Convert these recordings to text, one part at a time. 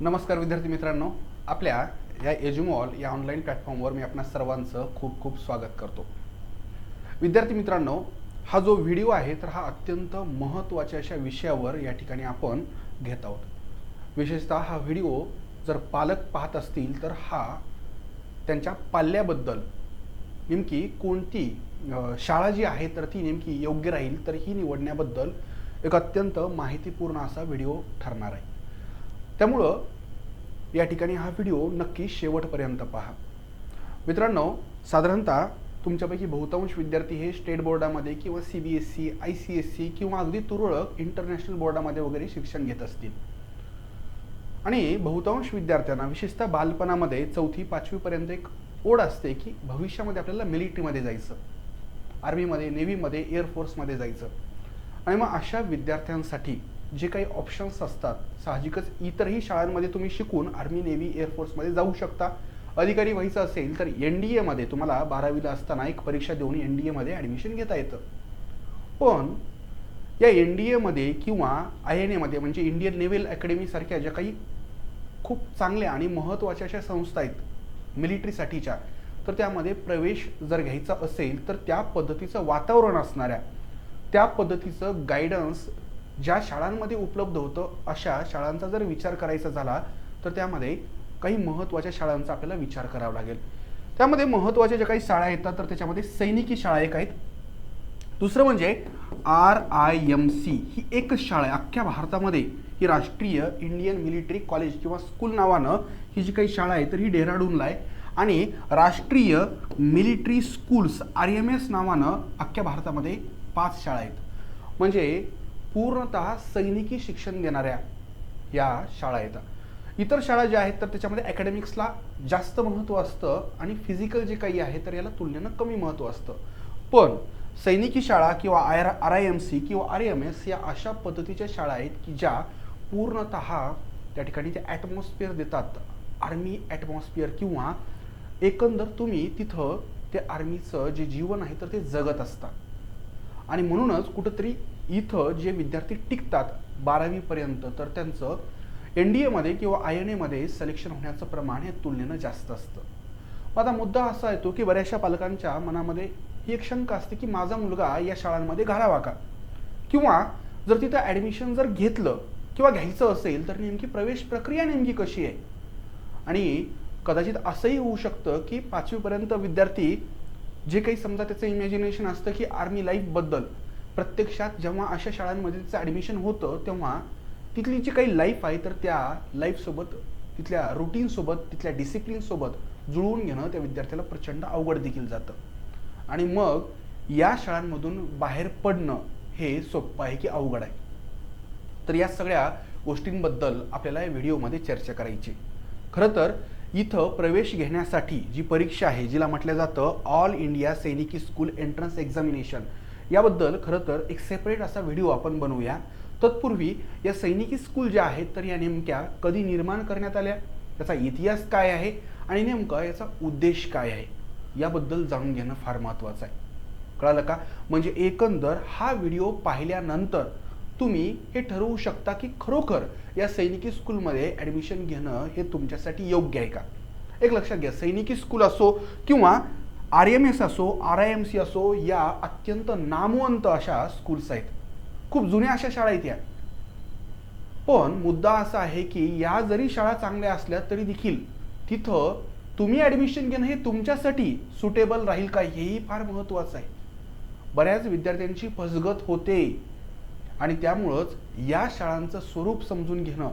नमस्कार विद्यार्थी मित्रांनो. आपल्या या एज्युमॉल या ऑनलाईन प्लॅटफॉर्मवर मी आपल्या सर्वांचं खूप खूप स्वागत करतो. विद्यार्थी मित्रांनो हा जो व्हिडिओ आहे तर हा अत्यंत महत्त्वाच्या अशा विषयावर या ठिकाणी आपण घेत आहोत. विशेषतः हा व्हिडिओ जर पालक पाहत असतील तर हा त्यांच्या पाल्याबद्दल नेमकी कोणती शाळा जी आहे तर ती नेमकी योग्य राहील तर ही निवडण्याबद्दल एक अत्यंत माहितीपूर्ण असा व्हिडिओ ठरणार आहे. त्यामुळं या ठिकाणी हा व्हिडिओ नक्की शेवटपर्यंत पहा. मित्रांनो साधारणतः तुमच्यापैकी बहुतांश विद्यार्थी हे स्टेट बोर्डामध्ये किंवा C B S C I C S C किंवा अगदी तुरळक इंटरनॅशनल बोर्डामध्ये वगैरे शिक्षण घेत असतील. आणि बहुतांश विद्यार्थ्यांना विशेषतः बालपणामध्ये चौथी पाचवीपर्यंत एक ओढ असते की भविष्यामध्ये आपल्याला मिलिटरीमध्ये जायचं. आर्मीमध्ये नेव्हीमध्ये एअरफोर्समध्ये जायचं. आणि मग अशा विद्यार्थ्यांसाठी जे काही ऑप्शन्स असतात साहजिकच इतरही शाळांमध्ये तुम्ही शिकून आर्मी नेव्ही एअरफोर्समध्ये जाऊ शकता. अधिकारी व्हायचं असेल तर एन डी एमध्ये तुम्हाला बारावीला असताना एक परीक्षा देऊन एन डी एमध्ये ॲडमिशन घेता येतं. पण या एन डी एमध्ये किंवा आय एन एमध्ये म्हणजे इंडियन नेव्हल अकॅडमीसारख्या ज्या काही खूप चांगल्या आणि महत्त्वाच्या अशा संस्था आहेत मिलिटरीसाठीच्या तर त्यामध्ये प्रवेश जर घ्यायचा असेल तर त्या पद्धतीचं वातावरण असणाऱ्या त्या पद्धतीचं गायडन्स ज्या शाळांमध्ये उपलब्ध होतं अशा शाळांचा जर विचार करायचा झाला तर त्यामध्ये काही महत्त्वाच्या शाळांचा आपल्याला विचार करावा लागेल. त्यामध्ये महत्त्वाच्या ज्या काही शाळा येतात तर त्याच्यामध्ये सैनिकी शाळा एक आहेत. दुसरं म्हणजे आर आय एम सी ही एकच शाळा आहे. अख्ख्या भारतामध्ये ही राष्ट्रीय इंडियन मिलिटरी कॉलेज किंवा स्कूल नावानं ही जी काही शाळा आहे तर ही डेहराडूनला आहे. आणि राष्ट्रीय military schools R M S नावानं अख्ख्या भारतामध्ये पाच शाळा आहेत. म्हणजे पूर्णतः सैनिकी शिक्षण देणाऱ्या या शाळा आहेत. इतर शाळा ज्या आहेत तर त्याच्यामध्ये अकॅडमिक्सला जास्त महत्त्व असतं आणि फिजिकल जे काही आहे तर याला तुलनेनं कमी महत्त्व असतं. पण सैनिकी शाळा किंवा I R I M C किंवा आर एम एस या अशा पद्धतीच्या शाळा आहेत की ज्या पूर्णत त्या ठिकाणी ते ॲटमॉस्फिअर देतात. आर्मी ॲटमॉस्फिअर किंवा एकंदर तुम्ही तिथं ते आर्मीचं जे जीवन आहे तर ते जगत असतात. आणि म्हणूनच कुठंतरी इथं जे विद्यार्थी टिकतात बारावीपर्यंत तर त्यांचं एन डी एमध्ये किंवा आय एन एमध्ये सिलेक्शन होण्याचं प्रमाण हे तुलनेनं जास्त असतं. मग आता मुद्दा असा येतो की बऱ्याचशा पालकांच्या मनामध्ये ही एक शंका असते की माझा मुलगा या शाळांमध्ये घालावा का? किंवा जर तिथं ॲडमिशन जर घेतलं किंवा घ्यायचं असेल तर नेमकी प्रवेश प्रक्रिया नेमकी कशी आहे? आणि कदाचित असंही होऊ शकतं की पाचवीपर्यंत विद्यार्थी जे काही समजा त्याचं इमॅजिनेशन असतं की आर्मी लाईफबद्दल प्रत्यक्षात जेव्हा अशा शाळांमध्ये त्याचं ॲडमिशन होतं तेव्हा तिथली जी काही लाईफ आहे तर त्या लाईफसोबत तिथल्या रुटीनसोबत तिथल्या डिसिप्लिनसोबत जुळवून घेणं त्या विद्यार्थ्याला प्रचंड अवघड देखील जातं. आणि मग या शाळांमधून बाहेर पडणं हे सोपं आहे की अवघड आहे. तर या सगळ्या गोष्टींबद्दल आपल्याला या व्हिडिओमध्ये चर्चा करायची. खरं तर इथं प्रवेश घेण्यासाठी जी परीक्षा आहे जिला म्हटलं जातं ऑल इंडिया सैनिकी स्कूल एंट्रन्स एक्झामिनेशन याबद्दल खरं तर एक सेपरेट असा व्हिडिओ आपण बनवूया. तत्पूर्वी या सैनिकी स्कूल ज्या आहेत तर या नेमक्या कधी निर्माण करण्यात आल्या? त्याचा इतिहास काय आहे? आणि नेमका याचा उद्देश काय आहे? याबद्दल जाणून घेणं फार महत्त्वाचं आहे. कळालं का? म्हणजे एकंदर हा व्हिडिओ पाहिल्यानंतर तुम्ही हे ठरवू शकता की खरोखर या सैनिकी स्कूलमध्ये ॲडमिशन घेणं हे तुमच्यासाठी योग्य आहे का? एक लक्षात घ्या सैनिकी स्कूल असो किंवा आर एम एस असो आर आय एम सी असो या अत्यंत नामवंत अशा स्कूल्स आहेत. खूप जुन्या अशा शाळा आहेत या. पण मुद्दा असा आहे की या जरी शाळा चांगल्या असल्या तरी देखील तिथं तुम्ही ॲडमिशन घेणं हे तुमच्यासाठी सुटेबल राहील का हेही फार महत्त्वाचं आहे. बऱ्याच विद्यार्थ्यांची फसगत होते. आणि त्यामुळंच या शाळांचं स्वरूप समजून घेणं.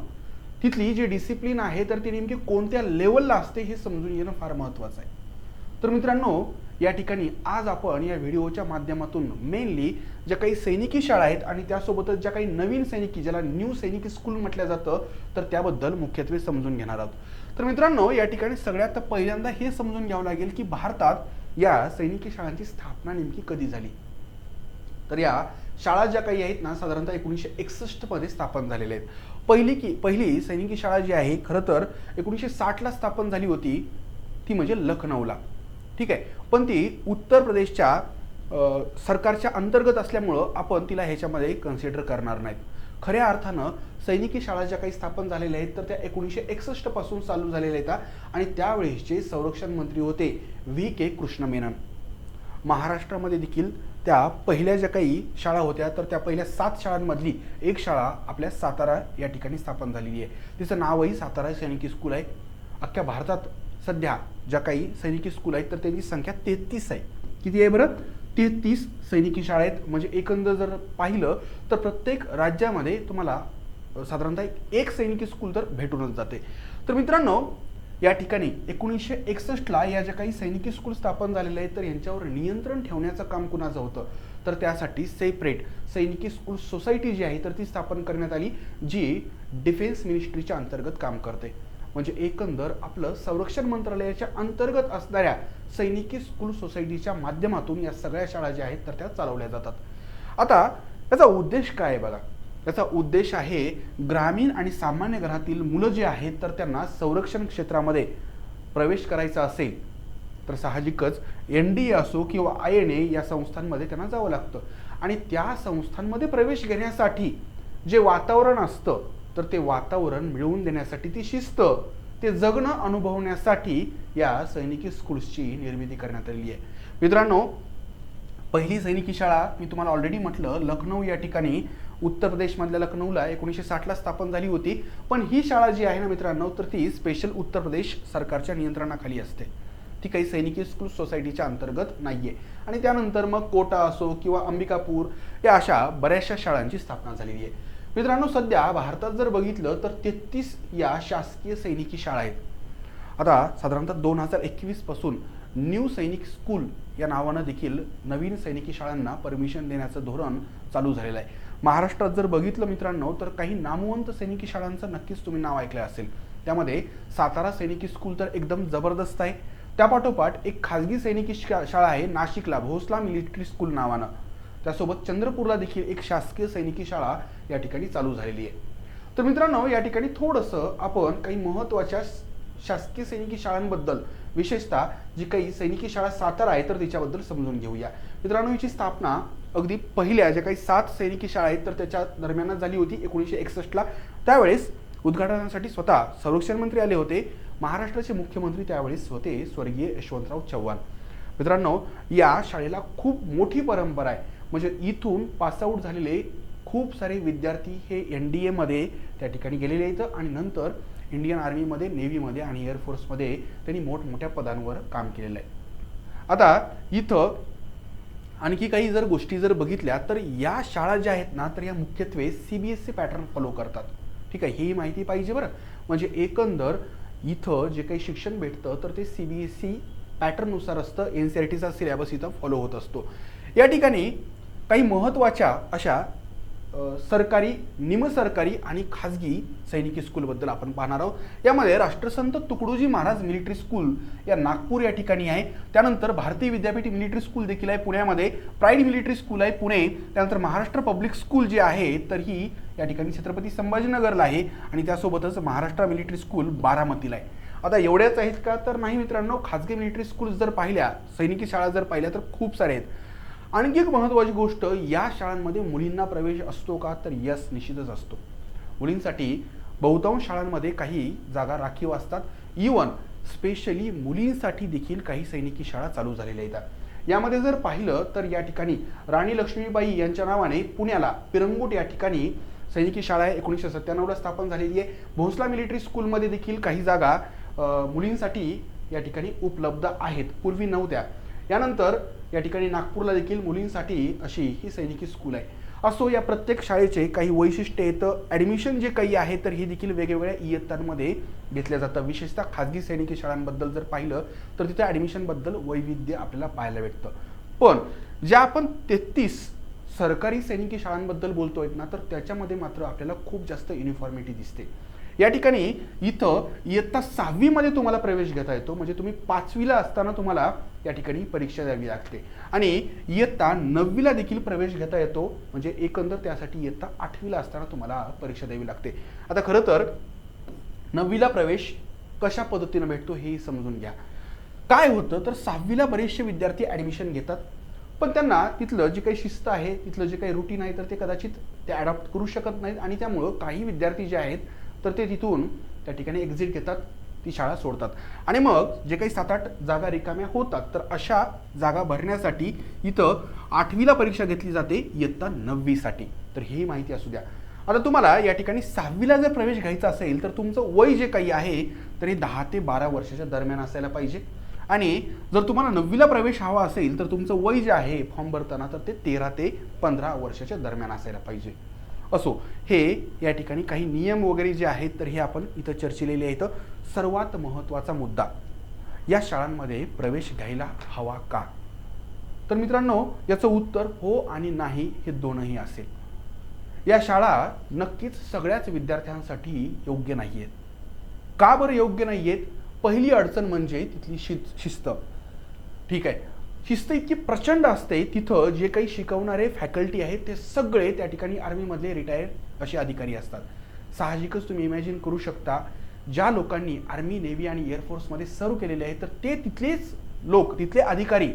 तिथली जी डिसिप्लिन आहे तर ती नेमकी कोणत्या लेवलला असते हे समजून घेणं फार महत्त्वाचं आहे. तर मित्रांनो या ठिकाणी आज आपण या व्हिडिओच्या माध्यमातून मेनली ज्या काही सैनिकी शाळा आहेत आणि त्यासोबतच ज्या काही नवीन सैनिकी ज्याला न्यू सैनिकी स्कूल म्हटलं जातं तर त्याबद्दल मुख्यत्वे समजून घेणार आहोत. तर मित्रांनो या ठिकाणी सगळ्यात पहिल्यांदा हे समजून घ्यावं लागेल की भारतात या सैनिकी शाळांची स्थापना नेमकी कधी झाली? तर या शाळा ज्या काही आहेत ना साधारणतः एकोणीसशे एकसष्टमध्ये स्थापन झालेल्या आहेत. पहिली की पहिली सैनिकी शाळा जी आहे खरं तर एकोणीसशे साठला स्थापन झाली होती ती म्हणजे लखनौला. ठीक आहे? पण ती उत्तर प्रदेशच्या सरकारच्या अंतर्गत असल्यामुळं आपण तिला ह्याच्यामध्ये कन्सिडर करणार नाहीत. खऱ्या अर्थानं सैनिकी शाळा ज्या काही स्थापन झालेल्या आहेत तर त्या एकोणीसशे एकसष्टपासून चालू झालेल्या आहेत आणि त्यावेळेसचे संरक्षण मंत्री होते व्ही के कृष्ण मेनन महाराष्ट्रामध्ये देखील त्या पहिल्या ज्या काही शाळा होत्या तर त्या पहिल्या सात शाळांमधली एक शाळा आपल्या सातारा या ठिकाणी स्थापन झालेली आहे. तिचं नावही सातारा सैनिकी स्कूल आहे. अख्ख्या भारतात सध्या ज्या काही सैनिकी स्कूल आहेत तर त्यांची संख्या तेहतीस आहे. किती आहे बरं? तेहतीस सैनिकी शाळा आहेत. म्हणजे एकंदर जर पाहिलं तर प्रत्येक राज्यामध्ये तुम्हाला साधारणतः एक सैनिकी स्कूल तर भेटूनच जाते. तर मित्रांनो या ठिकाणी एकोणीसशे एकसष्टला या ज्या काही सैनिकी स्कूल स्थापन झालेल्या आहेत तर यांच्यावर नियंत्रण ठेवण्याचं काम कुणाचं होतं? तर त्यासाठी सेपरेट सैनिकी स्कूल सोसायटी जी आहे तर ती स्थापन करण्यात आली जी डिफेन्स मिनिस्ट्रीच्या अंतर्गत काम करते. म्हणजे एकंदर आपलं संरक्षण मंत्रालयाच्या अंतर्गत असणाऱ्या सैनिकी स्कूल सोसायटीच्या माध्यमातून या सगळ्या शाळा ज्या आहेत तर त्या चालवल्या जातात. आता याचा उद्देश काय आहे बघा? याचा उद्देश आहे ग्रामीण आणि सामान्य घरातील मुलं जे आहेत तर त्यांना संरक्षण क्षेत्रामध्ये प्रवेश करायचा असेल तर साहजिकच एन डी ए असो किंवा आय एन ए या संस्थांमध्ये त्यांना जावं लागतं. आणि त्या संस्थांमध्ये प्रवेश घेण्यासाठी जे वातावरण असतं तर ते वातावरण मिळवून देण्यासाठी ती शिस्त ते जगणं अनुभवण्यासाठी या सैनिकी स्कूल्सची निर्मिती करण्यात आलेली आहे. मित्रांनो पहिली सैनिकी शाळा मी तुम्हाला ऑलरेडी म्हटलं लखनौ या ठिकाणी उत्तर प्रदेशमधल्या लखनौला एकोणीसशे साठला स्थापन झाली होती. पण ही शाळा जी आहे ना मित्रांनो तर ती स्पेशल उत्तर प्रदेश सरकारच्या नियंत्रणाखाली असते. ती काही सैनिकी स्कूल सोसायटीच्या अंतर्गत नाही आहे आणि त्यानंतर मग कोटा असो किंवा अंबिकापूर या अशा बऱ्याचशा शाळांची स्थापना झालेली आहे. मित्रांनो सध्या भारतात जर बघितलं तर तेहतीस या शासकीय सैनिकी शाळा आहेत. आता साधारणतः दोन हजार एकवीसपासून न्यू सैनिक स्कूल या नावानं देखील नवीन सैनिकी शाळांना परमिशन देण्याचं धोरण चालू झालेलं आहे. महाराष्ट्रात जर बघितलं मित्रांनो तर काही नामवंत सैनिकी शाळांचं नक्कीच तुम्ही नाव ऐकलं असेल. त्यामध्ये सातारा सैनिकी स्कूल तर एकदम जबरदस्त आहे. त्यापाठोपाठ एक खाजगी सैनिकी शा- शाळा आहे नाशिकला भोसला मिलिटरी स्कूल नावानं. त्यासोबत चंद्रपूरला देखील एक शासकीय सैनिकी शाळा या ठिकाणी चालू झालेली आहे. तर मित्रांनो या ठिकाणी थोडंसं आपण काही महत्त्वाच्या शासकीय सैनिकी शाळांबद्दल विशेषतः जी काही सैनिकी शाळा सातारा आहे तर तिच्याबद्दल समजून घेऊया. मित्रांनो हिची स्थापना अगदी पहिल्या ज्या काही सात सैनिकी शाळा आहेत तर त्याच्या दरम्यानच झाली होती एकोणीसशे एकसष्टला. त्यावेळेस उद्घाटनासाठी स्वतः संरक्षण मंत्री आले होते महाराष्ट्राचे मुख्यमंत्री त्यावेळेस होते स्वर्गीय यशवंतराव चव्हाण. मित्रांनो या शाळेला खूप मोठी परंपरा आहे. म्हणजे इथून पासआउट झालेले खूप सारे विद्यार्थी हे एन डी एमध्ये त्या ठिकाणी गेलेले आहेत आणि नंतर इंडियन आर्मीमध्ये नेव्हीमध्ये आणि एअरफोर्समध्ये त्यांनी मोठमोठ्या पदांवर काम केलेलं आहे. आता इथं आणखी काही जर गोष्टी जर बघितल्या तर या शाळा ज्या आहेत ना तर या मुख्यत्वे C B S C pattern follow करतात. ठीक आहे ही माहिती पाहिजे बरं. म्हणजे एकंदर इथं जे काही शिक्षण भेटतं तर ते सी बी एस सी पॅटर्ननुसार असतं एन सी आर टीचा सिलेबस इथं फॉलो होत असतो. या ठिकाणी काही महत्त्वाच्या अशा सरकारी निमसरकारी आणि खाजगी सैनिकी स्कूलबद्दल आपण पाहणार आहोत. यामध्ये राष्ट्रसंत तुकडोजी महाराज मिलिटरी स्कूल या नागपूर या ठिकाणी आहे. त्यानंतर भारतीय विद्यापीठ मिलिटरी स्कूल देखील आहे पुण्यामध्ये. प्राईड मिलिटरी स्कूल आहे पुणे. त्यानंतर महाराष्ट्र पब्लिक स्कूल जे आहे तर ही या ठिकाणी छत्रपती संभाजीनगरला आहे आणि त्यासोबतच महाराष्ट्र मिलिटरी स्कूल बारामतीला आहे. आता एवढ्याच आहेत का? तर नाही मित्रांनो खाजगी मिलिटरी स्कूल जर पाहिल्या सैनिकी शाळा जर पाहिल्या तर खूप साऱ्या आहेत. आणखी एक महत्त्वाची गोष्ट या शाळांमध्ये मुलींना प्रवेश असतो का? तर यस निश्चितच असतो. मुलींसाठी बहुतांश शाळांमध्ये काही जागा राखीव असतात. इवन स्पेशली मुलींसाठी देखील काही सैनिकी शाळा चालू झालेल्या आहेत. यामध्ये जर पाहिलं तर या ठिकाणी राणी लक्ष्मीबाई यांच्या नावाने पुण्याला पिरंगुट या ठिकाणी सैनिकी शाळा आहे. एकोणीसशे सत्त्याण्णवला स्थापन झालेली आहे. भोसला मिलिटरी स्कूलमध्ये देखील काही जागा मुलींसाठी या ठिकाणी उपलब्ध आहेत. पूर्वी नव्हत्या. यानंतर या ठिकाणी नागपूरला देखील मुलींसाठी अशी ही सैनिकी स्कूल आहे. असो या प्रत्येक शाळेचे काही वैशिष्ट्य येतं ॲडमिशन जे काही आहे तर हे देखील वेगवेगळ्या इयत्तांमध्ये घेतलं जातं विशेषतः खाजगी सैनिकी शाळांबद्दल जर पाहिलं तर तिथे ॲडमिशनबद्दल वैविध्य आपल्याला पाहायला भेटतं. पण ज्या आपण तेहतीस सरकारी सैनिकी शाळांबद्दल बोलतोय ना तर त्याच्यामध्ये मात्र आपल्याला खूप जास्त युनिफॉर्मिटी दिसते. या ठिकाणी इथं इयत्ता सहावीमध्ये तुम्हाला प्रवेश घेता येतो. म्हणजे तुम्ही पाचवीला असताना तुम्हाला या ठिकाणी परीक्षा द्यावी लागते. आणि इयत्ता नववीला देखील प्रवेश घेता येतो म्हणजे एकंदर त्यासाठी इयत्ता आठवीला असताना तुम्हाला परीक्षा द्यावी लागते. आता खरं तर नववीला प्रवेश कशा पद्धतीनं भेटतो हे समजून घ्या. काय होतं तर सहावीला बरेचसे विद्यार्थी ॲडमिशन घेतात पण त्यांना तिथलं जे काही शिस्त आहे तिथलं जे काही रुटीन आहे तर ते कदाचित ते ॲडॉप्ट करू शकत नाहीत. आणि त्यामुळं काही विद्यार्थी जे आहेत तर ते तिथून त्या ठिकाणी एक्झिट घेतात. ती शाळा सोडतात. आणि मग जे काही सात आठ जागा रिकाम्या होतात तर अशा जागा भरण्यासाठी इथं आठवीला परीक्षा घेतली जाते इयत्ता नववीसाठी. तर ही माहिती असू द्या. आता तुम्हाला या ठिकाणी सहावीला जर प्रवेश घ्यायचा असेल तर तुमचं वय जे काही आहे तर हे दहा ते बारा वर्षाच्या दरम्यान असायला पाहिजे. आणि जर तुम्हाला नववीला प्रवेश हवा असेल तर तुमचं वय जे आहे फॉर्म भरताना तर ते तेरा ते पंधरा वर्षाच्या दरम्यान असायला पाहिजे. असो. हे या ठिकाणी काही नियम वगैरे जे आहेत तर हे आपण इथं चर्चिलेले आहेत सर्वात महत्त्वाचा मुद्दा या शाळांमध्ये प्रवेश घ्यायला हवा का? तर मित्रांनो याचं उत्तर हो आणि नाही हे दोनही असेल. या शाळा नक्कीच सगळ्याच विद्यार्थ्यांसाठी योग्य नाही आहेत का बरं योग्य नाही आहेत पहिली अडचण म्हणजे तिथली शि शिस्त. ठीक आहे. शिस्त इतकी प्रचंड असते तिथं जे काही शिकवणारे फॅकल्टी आहेत ते सगळे त्या ठिकाणी आर्मीमधले रिटायर्ड असे अधिकारी असतात. साहजिकच तुम्ही इमॅजिन करू शकता ज्या लोकांनी आर्मी नेव्ही आणि एअरफोर्समध्ये सर्व केलेले आहे तर ते तिथलेच लोक तिथले अधिकारी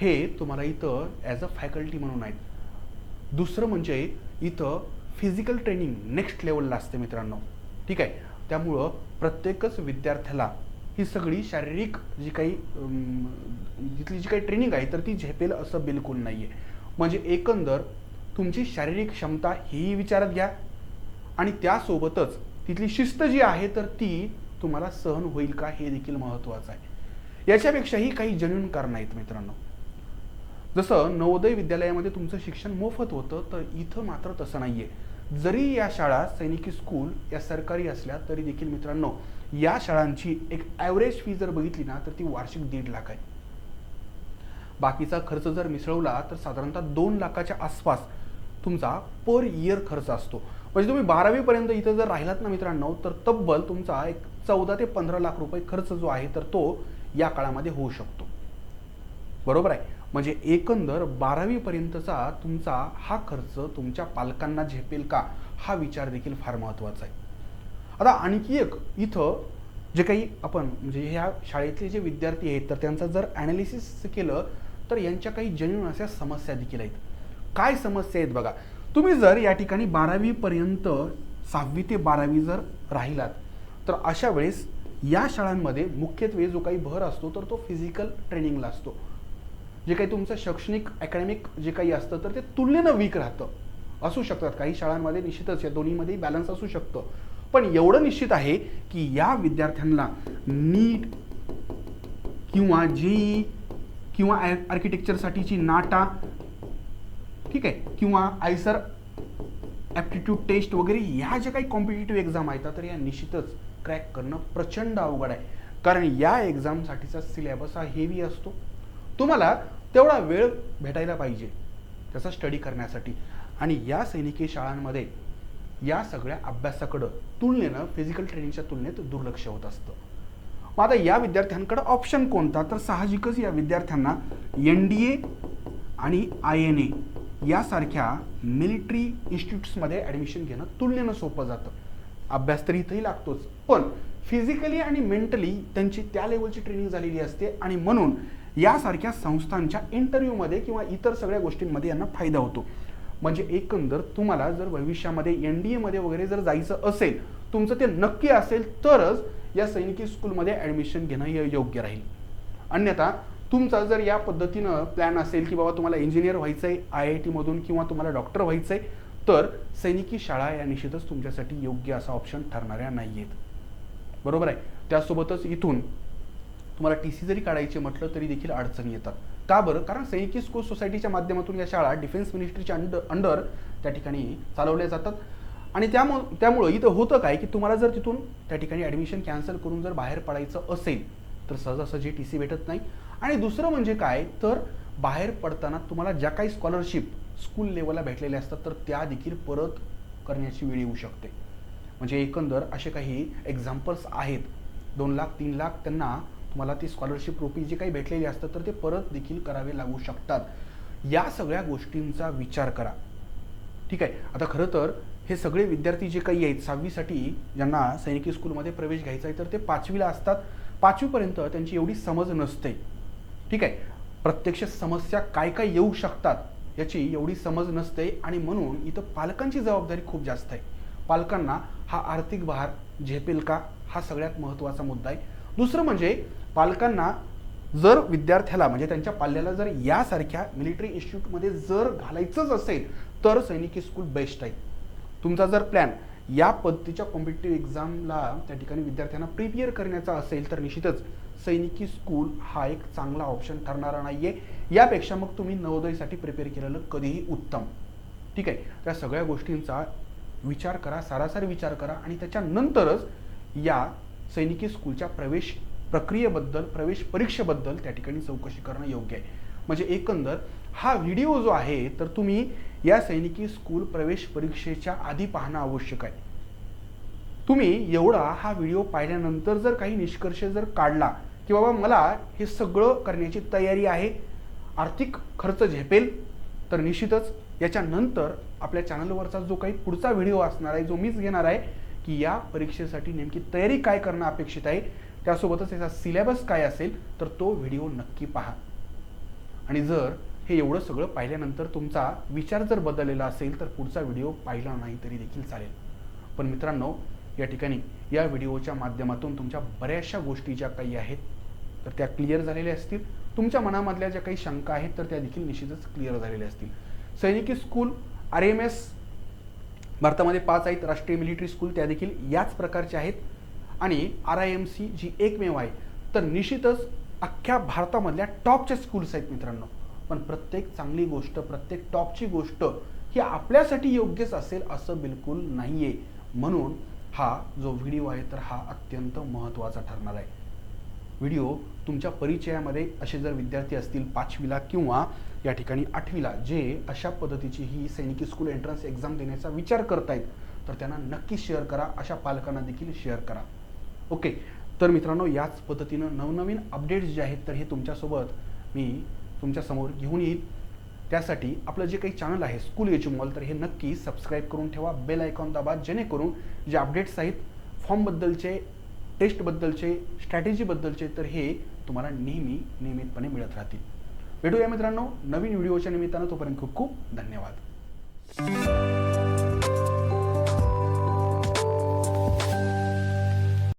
हे तुम्हाला इथं ॲज अ फॅकल्टी म्हणून आहेत. दुसरं म्हणजे इथं फिजिकल ट्रेनिंग नेक्स्ट लेवलला असते मित्रांनो. ठीक आहे? त्यामुळं प्रत्येकच विद्यार्थ्याला ही सगळी शारीरिक जी काही जिथली जी काही ट्रेनिंग आहे तर ती झेपेल असं बिलकुल नाही आहे म्हणजे एकंदर तुमची शारीरिक क्षमता ही विचारात घ्या आणि त्यासोबतच तिथली शिस्त जी आहे तर ती तुम्हाला सहन होईल का हे देखील महत्त्वाचं आहे. याच्यापेक्षाही काही जन्यून कारण आहेत मित्रांनो. जसं नवोदय विद्यालयामध्ये तुमचं शिक्षण मोफत होतं तर इथं मात्र तसं नाही आहे जरी या शाळा सैनिकी स्कूल या सरकारी असल्या तरी देखील मित्रांनो या शाळांची एक ॲव्हरेज फी जर बघितली ना तर ती वार्षिक दीड लाख आहे. बाकीचा खर्च जर मिसळवला तर साधारणतः दोन लाखाच्या आसपास तुमचा पर इयर खर्च असतो. म्हणजे तुम्ही बारावीपर्यंत इथं जर राहिलात ना मित्रांनो तर तब्बल तुमचा एक चौदा ते पंधरा लाख रुपये खर्च जो आहे तर तो या काळामध्ये होऊ शकतो. बरोबर आहे? म्हणजे एकंदर बारावीपर्यंतचा तुमचा हा खर्च तुमच्या पालकांना झेपेल का हा विचार देखील फार महत्त्वाचा आहे. आता आणखी एक इथं जे काही आपण म्हणजे ह्या शाळेतले जे विद्यार्थी आहेत तर त्यांचं जर ॲनालिसिस केलं तर यांच्या काही जन्यून अशा समस्या देखील आहेत. काय समस्या आहेत बघा? तुम्ही जर या ठिकाणी बारावीपर्यंत सहावी ते बारावी जर राहिलात तर अशा वेळेस या शाळांमध्ये मुख्यत्वे जो काही भर असतो तर तो फिजिकल ट्रेनिंगला असतो. जे काही तुमचं शैक्षणिक अकॅडमिक जे काही असतं तर ते तुलनेनं वीक राहतं. असू शकतात. काही शाळांमध्ये निश्चितच या दोन्हीमध्ये बॅलन्स असू शकतं. पण एवढं निश्चित आहे की या विद्यार्थ्यांना नीट किंवा जेई किंवा आर्किटेक्चरसाठीची नाटा ठीक आहे किंवा आयसर ॲप्टिट्यूड टेस्ट वगैरे ह्या ज्या काही कॉम्पिटेटिव्ह एक्झाम आहेत तर या निश्चितच क्रॅक करणं प्रचंड अवघड आहे. कारण या एक्झामसाठीचा सिलेबस हा हेवी असतो. तुम्हाला तेवढा वेळ भेटायला पाहिजे त्याचा स्टडी करण्यासाठी. आणि या सैनिकी शाळांमध्ये या सगळ्या अभ्यासाकडं तुलनेनं फिजिकल ट्रेनिंगच्या तुलनेत दुर्लक्ष होत असतं. मग आता या विद्यार्थ्यांकडं ऑप्शन कोणता? तर साहजिकच या विद्यार्थ्यांना एन डी ए आणि आय एन ए यासारख्या मिलिटरी इन्स्टिट्यूट्समध्ये ॲडमिशन घेणं तुलनेनं सोपं जातं. अभ्यास तर इथंही लागतोच. पण फिजिकली आणि मेंटली त्यांची त्या लेवलची ट्रेनिंग झालेली असते आणि म्हणून यासारख्या संस्थांच्या इंटरव्ह्यूमध्ये किंवा इतर सगळ्या गोष्टींमध्ये यांना फायदा होतो. म्हणजे एकंदर तुम्हाला जर भविष्यामध्ये एन डी एमध्ये वगैरे जर जायचं असेल तुमचं ते नक्की असेल तरच या सैनिकी स्कूलमध्ये ॲडमिशन घेणं हे योग्य राहील. अन्यथा तुमचा जर या पद्धतीनं प्लॅन असेल की बाबा तुम्हाला इंजिनियर व्हायचं आहे आय आय टीमधून किंवा तुम्हाला डॉक्टर व्हायचं आहे तर सैनिकी शाळा या निश्चितच तुमच्यासाठी योग्य असा ऑप्शन ठरणाऱ्या नाही आहेत बरोबर आहे? त्यासोबतच इथून तुम्हाला टी सी जरी काढायचे म्हटलं तरी देखील अडचणी येतात. का बरं? कारण सैनिकी स्कूल सोसायटीच्या माध्यमातून या शाळा डिफेन्स मिनिस्ट्रीच्या अंड अंडर त्या ठिकाणी चालवल्या जातात. आणि त्यामुळं त्यामुळं इथं होतं काय की तुम्हाला जर तिथून त्या ठिकाणी ॲडमिशन कॅन्सल करून जर बाहेर पडायचं असेल तर सहजासहजी टी सी भेटत नाही. आणि दुसरं म्हणजे काय? तर बाहेर पडताना तुम्हाला ज्या काही स्कॉलरशिप स्कूल लेवलला भेटलेल्या असतात तर त्या देखील परत करण्याची वेळ येऊ शकते. म्हणजे एकंदर असे काही एक्झाम्पल्स आहेत. दोन लाख तीन लाख त्यांना तुम्हाला ती स्कॉलरशिप रुपी जे काही भेटलेली असतात तर ते परत देखील करावे लागू शकतात. या सगळ्या गोष्टींचा विचार करा. ठीक आहे? आता खरं तर हे सगळे विद्यार्थी जे काही आहेत सहावीसाठी ज्यांना सैनिकी स्कूलमध्ये प्रवेश घ्यायचा आहे तर ते पाचवीला असतात. पाचवीपर्यंत त्यांची एवढी समज नसते. ठीक आहे? प्रत्यक्ष समस्या काय काय येऊ शकतात याची एवढी समज नसते आणि म्हणून इथं पालकांची जबाबदारी खूप जास्त आहे. पालकांना हा आर्थिक भार झेपेल का? हा सगळ्यात महत्त्वाचा मुद्दा आहे. दुसरं म्हणजे पालकांना जर विद्यार्थ्याला म्हणजे त्यांच्या पाल्याला जर यासारख्या मिलिटरी इन्स्टिट्यूटमध्ये जर घालायचंच असेल तर सैनिकी स्कूल बेस्ट आहे. तुमचा जर प्लॅन या पद्धतीच्या कॉम्पिटेटिव्ह एक्झामला त्या ठिकाणी विद्यार्थ्यांना प्रिपेअर करण्याचा असेल तर निश्चितच सैनिकी स्कूल हा एक चांगला ऑप्शन ठरणारा नाही आहे यापेक्षा मग तुम्ही नवोदयसाठी प्रिपेअर केलेलं कधीही उत्तम. ठीक आहे? त्या सगळ्या गोष्टींचा विचार करा सारासार विचार करा आणि त्याच्यानंतरच या सैनिकी स्कूलच्या प्रवेश प्रक्रियेबद्दल प्रवेश परीक्षेबद्दल त्या ठिकाणी चौकशी करणं योग्य आहे. म्हणजे एकंदर हा व्हिडिओ जो आहे तर तुम्ही या सैनिकी स्कूल प्रवेश परीक्षेच्या आधी पाहणं आवश्यक आहे. तुम्ही एवढा हा व्हिडिओ पाहिल्यानंतर जर काही निष्कर्ष जर काढला की बाबा मला हे सगळं करण्याची तयारी आहे आर्थिक खर्च झेपेल तर निश्चितच याच्यानंतर आपल्या चॅनलवरचा जो काही पुढचा व्हिडिओ असणार आहे जो मीच घेणार आहे की या परीक्षेसाठी नेमकी तयारी काय करणं अपेक्षित आहे? त्यासोबतच याचा सिलेबस काय असेल तर तो व्हिडिओ नक्की पहा. आणि जर हे एवढं सगळं पाहिल्यानंतर तुमचा विचार जर बदललेला असेल तर पुढचा व्हिडिओ पाहिला नाही तरी देखील चालेल. पण मित्रांनो या ठिकाणी या व्हिडिओच्या माध्यमातून तुमच्या बऱ्याचशा गोष्टी ज्या काही आहेत तर त्या क्लिअर झालेल्या असतील. तुमच्या मनामधल्या ज्या काही शंका आहेत तर त्या देखील निश्चितच क्लिअर झालेल्या असतील. सैनिकी स्कूल आर एम एस भारतामध्ये पाच आहेत राष्ट्रीय मिलिटरी स्कूल त्या देखील याच प्रकारचे आहेत. आणि आर आय एम सी जी एकमेव आहे तर निश्चितच अख्ख्या भारतामधल्या टॉपच्या स्कूल्स आहेत मित्रांनो. पण प्रत्येक चांगली गोष्ट प्रत्येक टॉपची गोष्ट ही आपल्यासाठी योग्यच असेल असं बिलकुल नाही आहे म्हणून हा जो व्हिडिओ आहे तर हा अत्यंत महत्त्वाचा ठरणार आहे. व्हिडिओ तुमच्या परिचयामध्ये असे जर विद्यार्थी असतील पाचवीला किंवा या ठिकाणी आठवीला जे अशा पद्धतीची ही सैनिकी स्कूल एंट्रन्स एक्झाम देण्याचा विचार करतायत तर त्यांना नक्की शेअर करा. अशा पालकांना देखील शेअर करा. ओके तर मित्रांनो याच पद्धतीनं नवनवीन अपडेट्स जे आहेत तर हे तुमच्यासोबत मी तुमच्यासमोर घेऊन येईल त्यासाठी आपलं जे काही चॅनल आहे स्कूल एज्युमॉल तर हे नक्की सबस्क्राईब करून ठेवा. बेल आयकॉन दाबा जेणेकरून जे अपडेट्स आहेत फॉर्मबद्दलचे टेस्टबद्दलचे स्ट्रॅटेजीबद्दलचे तर हे तुम्हाला नेहमी नियमितपणे मिळत राहतील. भेटूया मित्रांनो. नवीन व्हिडिओच्या निमित्तानं तोपर्यंत खूप खूप धन्यवाद.